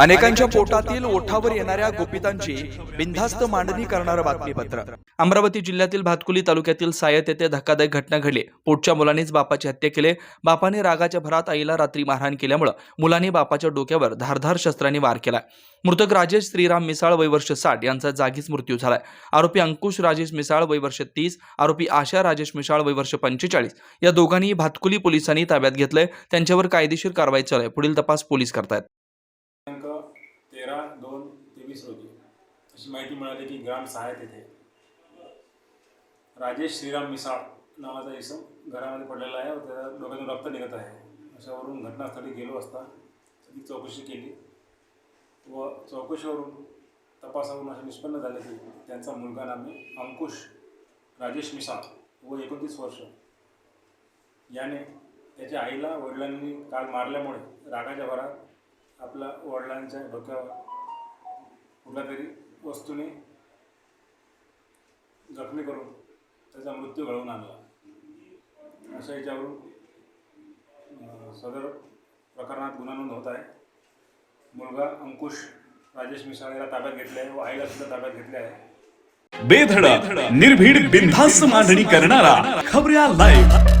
अनेकांच्या पोटातील ओठावर येणाऱ्या गोपितांची बिनधास्त मांडणी करणारं बातमीपत्र. अमरावती जिल्ह्यातील भातकुली तालुक्यातील सायत येथे धक्कादायक घटना घडली. पोटच्या मुलानेच बापाची हत्या केली. बापाने रागाच्या भरात आईला रात्री मारहाण केल्यामुळे मुलाने बापाच्या डोक्यावर धारधार शस्त्रांनी वार केला. मृतक राजेश श्रीराम मिसाळ वय वर्ष साठ यांचा जागीच मृत्यू झालाय. आरोपी अंकुश राजेश मिसाळ वय वर्ष तीस आरोपी आशा राजेश मिसाळ वय वर्ष पंचेचाळीस या दोघांनी भातकुली पोलिसांनी ताब्यात घेतलंय. त्यांच्यावर कायदेशीर कारवाई चालू आहे. पुढील तपास पोलीस करतायत. दिनांक तेरा दोन तेवीस रोजी. अशी माहिती मिळाली की ग्राम सहाय्यत येथे राजेश श्रीराम मिसाळ नावाचा इसम घरामध्ये पडलेला आहे व त्याच्या डोक्यातून रक्त निघत आहे. अशावरून घटनास्थळी गेलो असता ती चौकशी केली व चौकशीवरून तपासावरून असे निष्पन्न झाले की त्यांचा मुलगा नामे अंकुश राजेश मिसाळ व एकोणतीस वर्ष. याने त्याच्या आईला वडिलांनी काल मारल्यामुळे रागाच्या भरात आपल्या वडिलांच्या डोक्यावर कुठल्या तरी वस्तूने जखमी करून त्याचा मृत्यू घडवून आणला. अशा याच्यावरून सदर प्रकरणात गुन्हा नोंद होत आहे. मुलगा अंकुश राजेश मिसाळ याला ताब्यात घेतले आहे व आईला सुद्धा ताब्यात घेतले आहे बेधडक निर्भीड बिनधास्त मांडणी करणारा खबऱ्या लाईव्ह